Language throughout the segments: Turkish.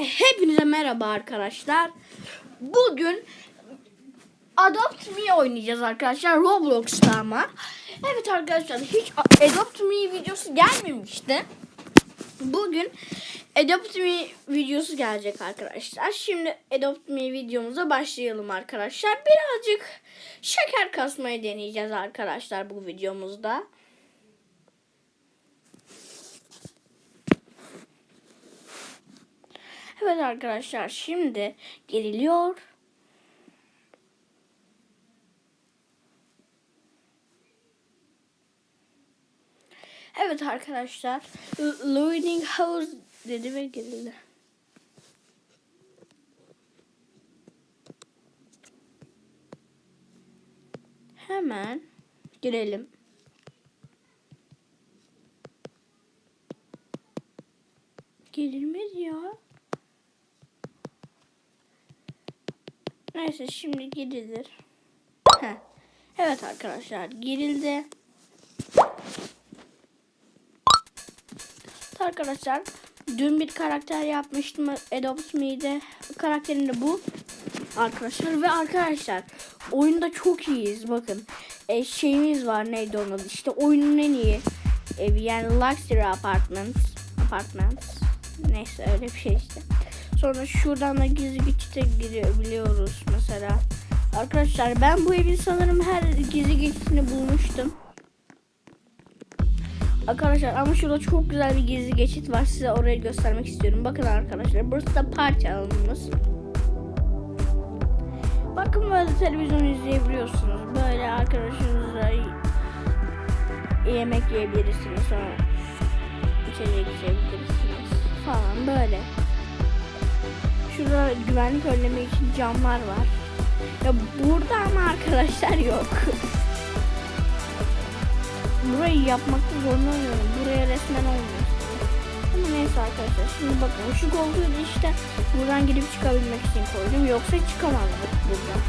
Hepinize merhaba arkadaşlar. Bugün Adopt Me oynayacağız arkadaşlar. Roblox'ta ama. Evet arkadaşlar hiç Adopt Me videosu gelmemişti. Bugün Adopt Me videosu gelecek arkadaşlar. Şimdi Adopt Me videomuza başlayalım arkadaşlar. Birazcık şeker kasmayı deneyeceğiz arkadaşlar bu videomuzda. Evet arkadaşlar şimdi geriliyor. Evet arkadaşlar. Loading house dedi ve gerildi. Hemen girelim. Girilmedi ya. Neyse şimdi girilir. Heh. Evet arkadaşlar girildi. Arkadaşlar dün bir karakter yapmıştım Adopt Me'de. Karakterim de bu arkadaşlar ve arkadaşlar oyunda çok iyiyiz bakın. E, şeyimiz var neydi onun adı işte oyunun en iyi evi yani Luxury Apartments Apartments neyse öyle bir şey işte. Sonra şuradan da gizli geçite girebiliyoruz mesela. Arkadaşlar ben bu evin sanırım her gizli geçitini bulmuştum. Arkadaşlar ama şurada çok güzel bir gizli geçit var. Size orayı göstermek istiyorum. Bakın arkadaşlar burası da parti alanımız. Bakın böyle televizyon izleyebiliyorsunuz. Böyle arkadaşınızla yemek yiyebilirsiniz. Sonra içecek içebilirsiniz falan böyle. Şurada güvenlik önlemi için camlar var. Ya burada ama arkadaşlar yok. Burayı yapmakta zorlanıyorum. Buraya resmen olmuyor. Ama neyse arkadaşlar şimdi bakın şu koltuğu da işte buradan girip çıkabilmek için koydum. Yoksa çıkamazdık buradan.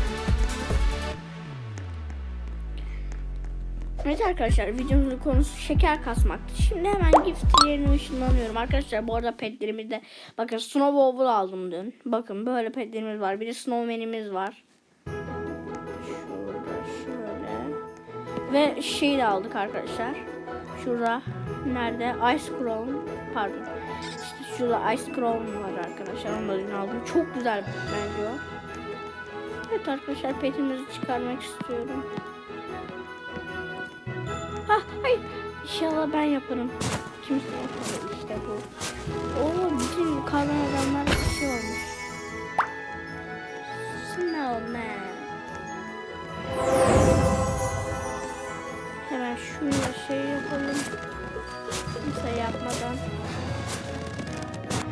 Evet arkadaşlar videomuzun konusu şeker kasmaktı. Şimdi hemen gift yerine ışınlanıyorum. Arkadaşlar bu arada petlerimizde bakın Snowball aldım dün. Bakın böyle petlerimiz var. Bir de Snowman'imiz var. Şurada şöyle. Ve şey de aldık arkadaşlar. Şurada nerede? Ice Crown. Pardon. İşte şurada Ice Crown var arkadaşlar. Onu da dün aldım. Çok güzel bence o. Evet arkadaşlar petimizi çıkarmak istiyorum. İnşallah ben yaparım. Kimse yapmadı işte bu. Oo bütün kalan adamlar bir şey olmuş. Snowman. Hemen şunla şey yapalım. Kimse yapmadan.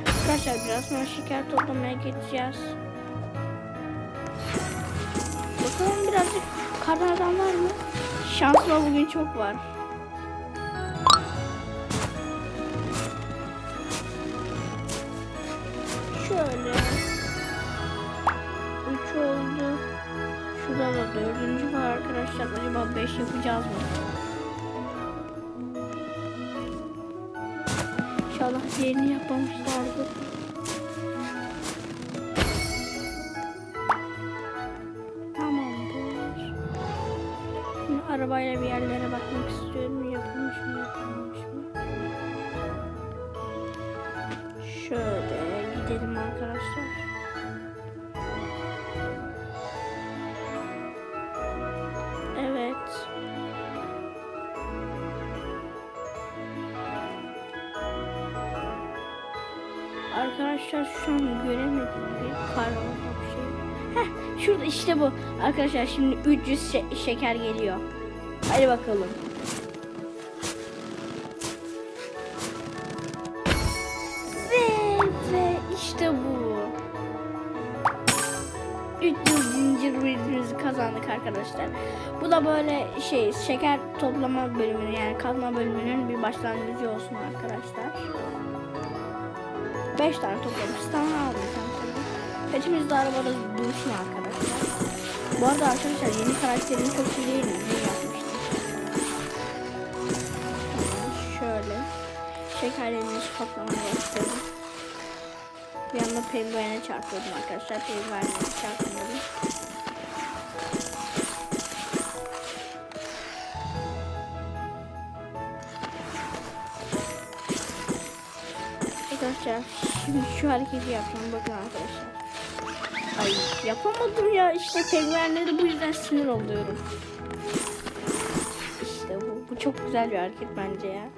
Arkadaşlar biraz sonra şeker toplamaya geçeceğiz. Bakalım birazcık kardan adam var mı? Şanslı bugün çok var. Dördüncü var arkadaşlar. Acaba beş yapacağız mı? İnşallah diğerini yapmamışlardır. Tamamdır. Şimdi arabayla bir yerlere bakmak istiyorum. Yapılmış mı yapılmamış mı? Şöyle gidelim arkadaşlar. Arkadaşlar şu an göremedim bir karanlık bir şey. Heh, şurada işte bu. Arkadaşlar şimdi 300 şe- şeker geliyor. Hadi bakalım. Ve ve işte bu. 300 zincir ürünümüzü kazandık arkadaşlar. Bu da böyle şey şeker toplama bölümünün yani kazma bölümünün bir başlangıcı olsun arkadaşlar. 5 tane toplamışız. Tamam aldım tamam. Peçimiz de arabada dursun arkadaşlar. Bu arada arkadaşlar yeni karakterim çok iyi değil? Ne yapmıştım? Şöyle. Şekerlerimizi toplamaya başlayalım. Bir anda penguene çarpıyordum arkadaşlar. Penguene çarpıyordum. Arkadaşlar şimdi şu hareketi yapacağım bakın arkadaşlar. Ay yapamadım ya işte penguenlere bu yüzden sinir oluyorum. İşte bu. Bu çok güzel bir hareket bence ya.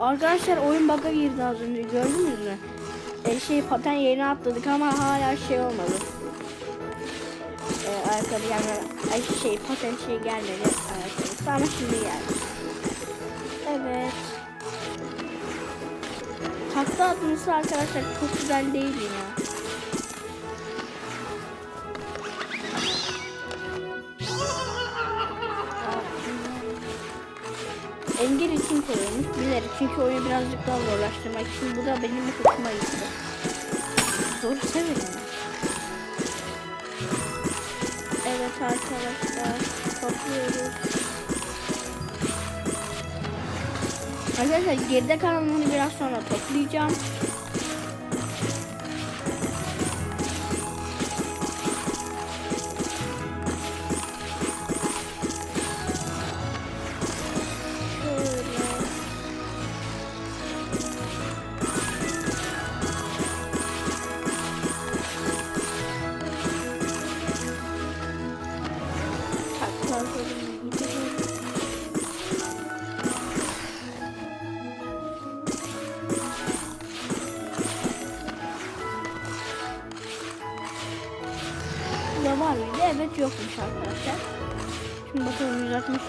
Arkadaşlar oyun bug'a girdi az önce gördünüz mü? E, şey paten yerine atladık ama hala şey olmadı. E, arkada yani şey paten şey gelmedi. Arkada. Ama şimdi geldi. Takla atması arkadaşlar çok güzel değil ya? Engel için koyulmuş bilerek çünkü oyunu birazcık daha zorlaştırmak için bu da benim hoşuma gitti. Zor severim. Evet arkadaşlar topluyoruz. Arkadaşlar geride kalanları biraz sonra toplayacağım.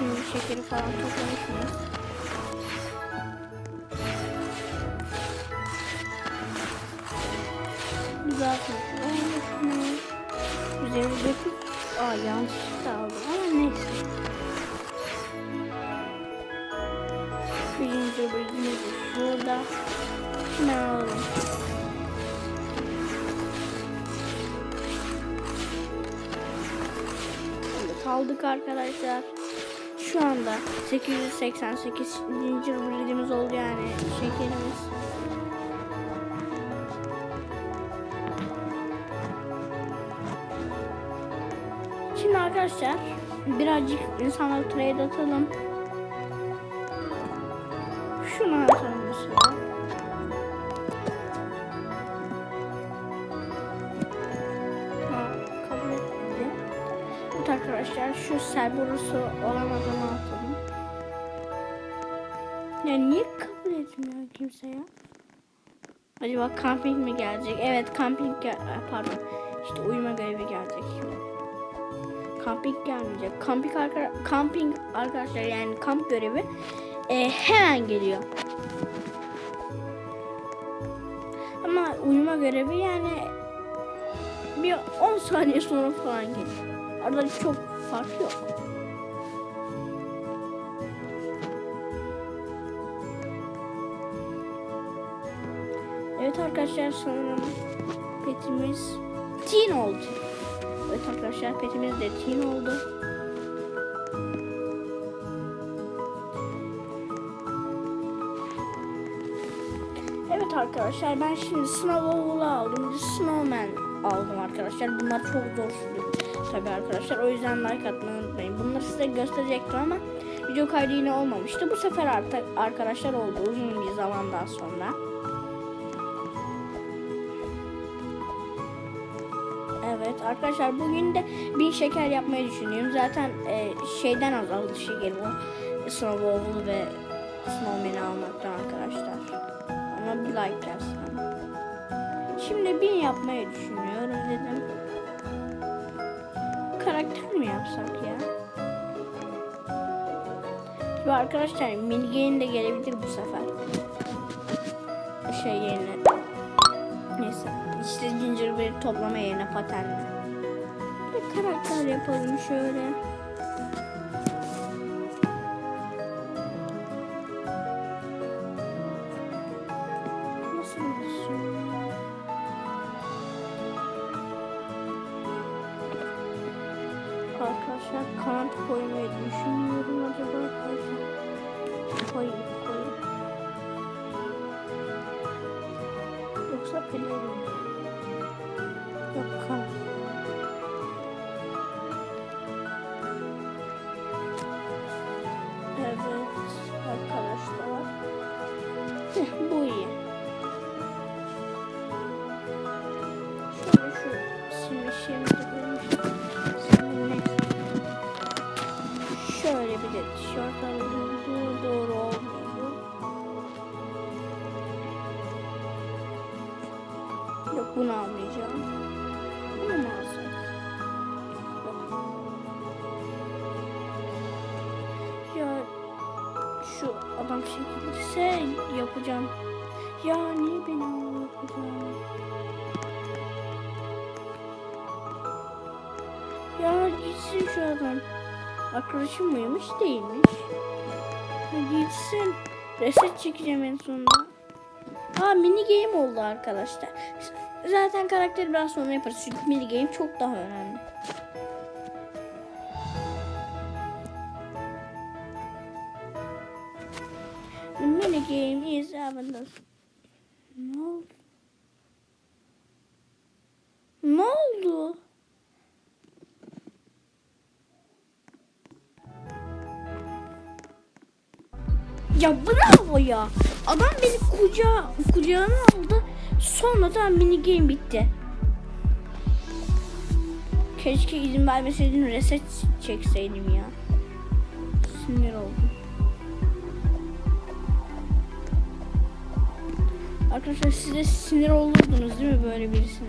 160 şekeri falan toplamış mıyız? Güzel olmuş mu? 159 Aa yanlışlıkla aldım ama neyse. Birinci bölümümüz de şurada. Hemen alalım. Evet, aldık arkadaşlar. Şu anda 888 breedimiz oldu yani şekerimiz. Şimdi arkadaşlar birazcık insanlara trade atalım. Arkadaşlar şu Cerberus'u olan adamı atalım. Ya niye kabul etmiyor kimse ya? Acaba camping mi gelecek? Evet camping gel pardon. İşte uyuma görevi gelecek şimdi. Camping gelmeyecek. Camping, arka camping arkadaşlar yani kamp görevi e, hemen geliyor. Ama uyuma görevi yani bir 10 saniye sonra falan geliyor. Arada çok fark yok. Evet arkadaşlar sanırım petimiz teen oldu. Evet arkadaşlar petimiz de teen oldu. Evet arkadaşlar ben şimdi Snowball'u aldım. Snowman aldım arkadaşlar. Bunlar çok zor sürüyor tabii arkadaşlar. O yüzden like atmayı unutmayın. Bunları size gösterecektim ama video kaydı yine olmamıştı. Bu sefer artık arkadaşlar oldu uzun bir zamandan sonra. Evet arkadaşlar bugün de bin şeker yapmayı düşünüyorum. Zaten e, şeyden azaldı şekerim o Snowball ve Snowman'i almaktan arkadaşlar. Ama bir like gelsin. Şimdi bin yapmayı düşünüyorum dedim. Karakter mi yapsak ya? Şu arkadaşlar game de gelebilir bu sefer. Şey yerine. Neyse. İşte gingerbread toplama yerine patenle. Bir karakter yapalım şöyle. Yoksa pelerin? Yok kan. Yok bunu almayacağım. Bunu mu alsak? Ya şu adam çekilirse yapacağım. Ya niye beni al yapacağım? Ya gitsin şu adam. Arkadaşım mıymış değilmiş. Ya gitsin. Reset çekeceğim en sonunda. Aa mini game oldu arkadaşlar. Zaten karakteri biraz sonra yaparız çünkü mini game çok daha önemli. The mini game is Aventus. Ne oldu? Ne oldu? Ya bravo ya. Adam beni kucağa, kucağına aldı. Sonra da mini game bitti. Keşke izin vermeseydin reset çekseydim ya. Sinir oldum. Arkadaşlar siz de sinir olurdunuz değil mi böyle birisine?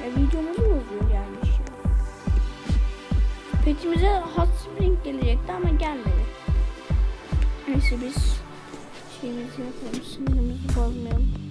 Ya videomuzu Petimize hot spring gelecekti ama gelmedi. Neyse biz şeyimizi yapalım, sinirimizi bozmayalım.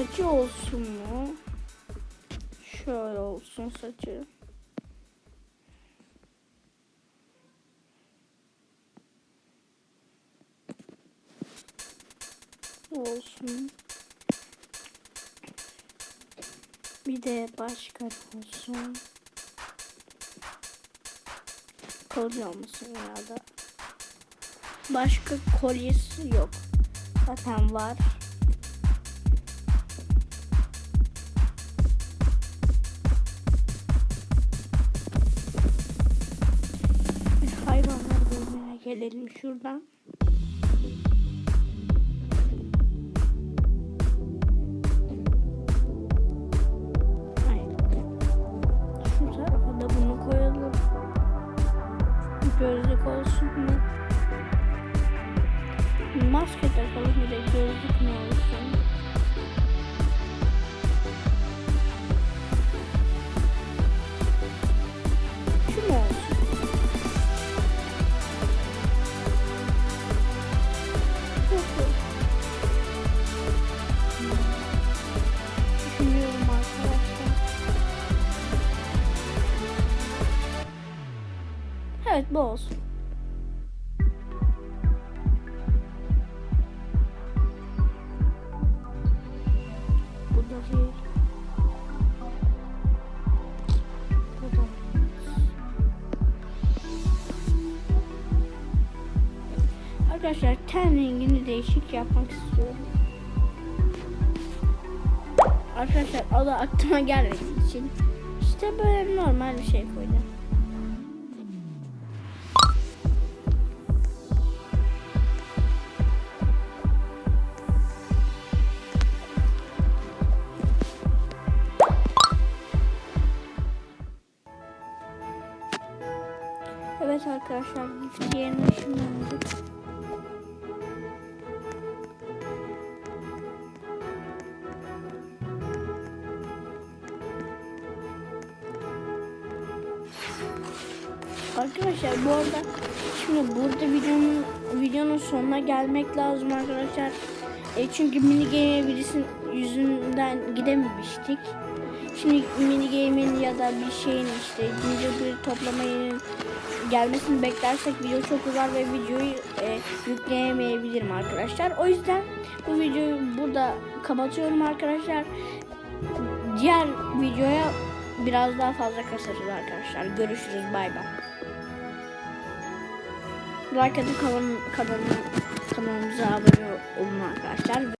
Saçı olsun mu? Şöyle olsun saçı. Olsun. Bir de başka olsun. Kolye olmasın ya da. Başka kolyesi yok. Zaten var. Gelelim şuradan. Bu olsun. Bu da değil. Bu da. Arkadaşlar ten rengini değişik yapmak istiyorum. Arkadaşlar adı aklıma gelmediği için işte böyle normal bir şey koydum. Arkadaşlar gift yerine aldık. Arkadaşlar bu arada şimdi burada videonun videonun sonuna gelmek lazım arkadaşlar. E, çünkü mini game birisinin yüzünden gidememiştik. Şimdi mini game'in ya da bir şeyin işte ikinci bir toplama yerinin gelmesini beklersek video çok uzar ve videoyu e, yükleyemeyebilirim arkadaşlar. O yüzden bu videoyu burada kapatıyorum arkadaşlar. Diğer videoya biraz daha fazla kasarız arkadaşlar. Görüşürüz. Bay bay. Like atıp kanalım, kanalım, kanalımıza abone olun arkadaşlar.